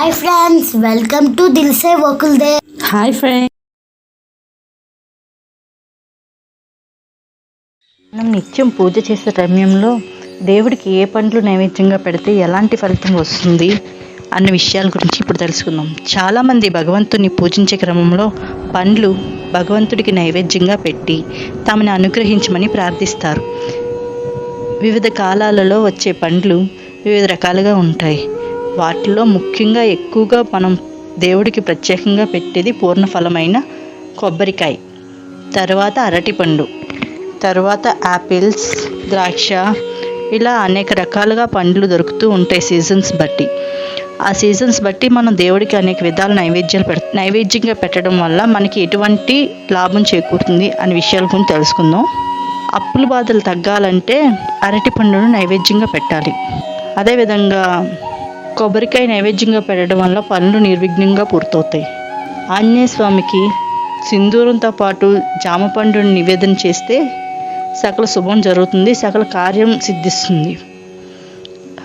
Hi friends welcome to Dilse Vakulde. Hi friend. మనం నిత్యం పూజ చేసే సమయంలో దేవుడికి ఏ పండ్లు నైవేద్యంగా పెడితే ఎలాంటి ఫలితం వస్తుంది అన్న విషయాల గురించి ఇప్పుడు తెలుసుకుందాం. చాలామంది భగవంతుని పూజించే క్రమంలో పండ్లు భగవంతుడికి నైవేద్యంగా పెట్టి తమని అనుగ్రహించమని ప్రార్థిస్తారు. వివిధ కాలాలలో వచ్చే పండ్లు వివిధ రకాలుగా ఉంటాయి. వాటిలో ముఖ్యంగా ఎక్కువగా మనం దేవుడికి ప్రత్యేకంగా పెట్టేది పూర్ణఫలమైన కొబ్బరికాయ తర్వాత అరటిపండు తర్వాత యాపిల్స్ ద్రాక్ష ఇలా అనేక రకాలుగా పండ్లు దొరుకుతూ ఉంటాయి సీజన్స్ బట్టి. ఆ సీజన్స్ బట్టి మనం దేవుడికి అనేక విధాల నైవేద్యాలు పెడ నైవేద్యంగా పెట్టడం వల్ల మనకి ఎటువంటి లాభం చేకూరుతుంది అనే విషయాల గురించి తెలుసుకుందాం. అప్పుల బాధలు తగ్గాలంటే అరటి పండును నైవేద్యంగా పెట్టాలి. అదేవిధంగా కొబ్బరికాయ నైవేద్యంగా పెట్టడం వల్ల పనులు నిర్విఘ్నంగా పూర్తవుతాయి. ఆంజనేయ స్వామికి సింధూరంతో పాటు జామ పండుని నివేదన చేస్తే సకల శుభం జరుగుతుంది సకల కార్యం సిద్ధిస్తుంది.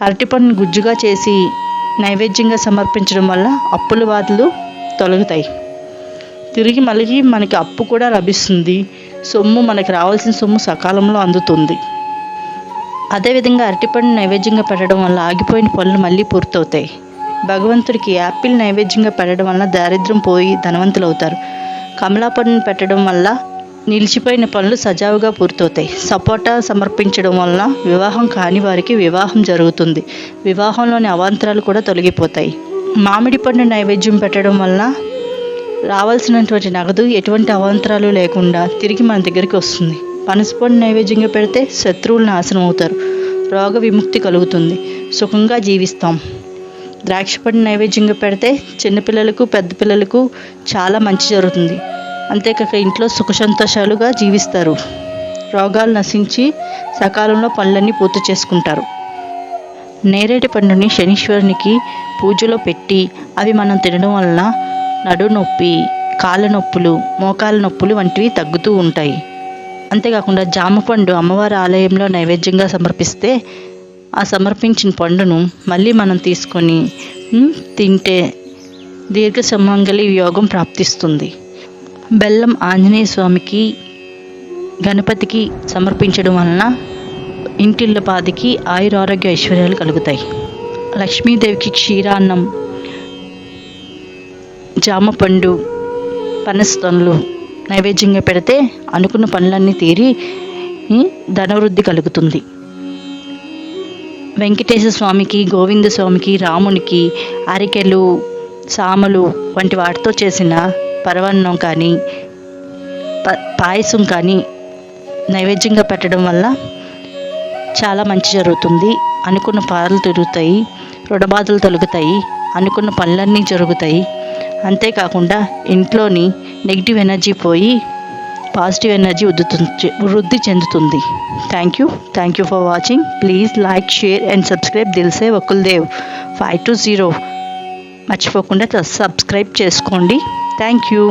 అరటిపండుని గుజ్జుగా చేసి నైవేద్యంగా సమర్పించడం వల్ల అప్పుల బాధలు తొలగుతాయి. తిరిగి మళ్ళీ మనకి అప్పు కూడా లభిస్తుంది. సొమ్ము మనకి రావాల్సిన సొమ్ము సకాలంలో అందుతుంది. అదేవిధంగా అరటిపండు నైవేద్యంగా పెట్టడం వల్ల ఆగిపోయిన పనులు మళ్ళీ పూర్తవుతాయి. భగవంతుడికి యాపిల్ నైవేద్యంగా పెట్టడం వల్ల దారిద్ర్యం పోయి ధనవంతులు అవుతారు కమలా పండును పెట్టడం వల్ల నిలిచిపోయిన పనులు సజావుగా పూర్తవుతాయి. సపోటా సమర్పించడం వల్ల వివాహం కాని వారికి వివాహం జరుగుతుంది. వివాహంలోని అవాంతరాలు కూడా తొలగిపోతాయి. మామిడి పండు నైవేద్యం పెట్టడం వల్ల రావాల్సినటువంటి నగదు ఎటువంటి అవాంతరాలు లేకుండా తిరిగి మన దగ్గరికి వస్తుంది. పనసపండు నైవేద్యంగా పెడితే శత్రువులు నాశనం అవుతారు రోగ విముక్తి కలుగుతుంది. సుఖంగా జీవిస్తాం. ద్రాక్షపండు నైవేద్యంగా పెడితే చిన్నపిల్లలకు పెద్ద పిల్లలకు చాలా మంచి జరుగుతుంది. అంతేకాక ఇంట్లో సుఖ సంతోషాలుగా జీవిస్తారు. రోగాలు నశించి సకాలంలో పనులన్నీ పూర్తి చేసుకుంటారు. నేరేటి పండుని శనీశ్వరునికి పూజలో పెట్టి అవి మనం తినడం వలన నడు నొప్పి కాళ్ళ నొప్పులు మోకాల నొప్పులు వంటివి తగ్గుతూ ఉంటాయి. అంతేకాకుండా జామ పండు అమ్మవారి ఆలయంలో నైవేద్యంగా సమర్పిస్తే ఆ సమర్పించిన పండును మళ్ళీ మనం తీసుకొని తింటే దీర్ఘ సమంగళి యోగం ప్రాప్తిస్తుంది. బెల్లం ఆంజనేయ స్వామికి గణపతికి సమర్పించడం వలన ఇంటిళ్ళ పాదికి ఆయురారోగ్య ఐశ్వర్యాలు కలుగుతాయి. లక్ష్మీదేవికి క్షీరాన్నం జామ పండు పనస్తనులు నైవేద్యంగా పెడితే అనుకున్న పనులన్నీ తీరి ధనవృద్ధి కలుగుతుంది. వెంకటేశ్వర స్వామికి గోవింద స్వామికి రామునికి అరికెలు సామలు వంటి వాటితో చేసిన పరవన్నం కానీ ప- పాయసం కానీ నైవేద్యంగా పెట్టడం వల్ల చాలా మంచి జరుగుతుంది. అనుకున్న పాలు తిరుగుతాయి రుణబాధలు తొలుగుతాయి అనుకున్న పనులన్నీ జరుగుతాయి. అంతేకాకుండా ఇంట్లోని నెగిటివ్ ఎనర్జీ పోయి పాజిటివ్ ఎనర్జీ వృద్ధి వృద్ధి చెందుతుంది. Thank you. Thank you for watching. Please like share and subscribe. Dilse Vakuldev five two zero. మర్చిపోకుండా సబ్స్క్రైబ్ చేసుకోండి. Thank you.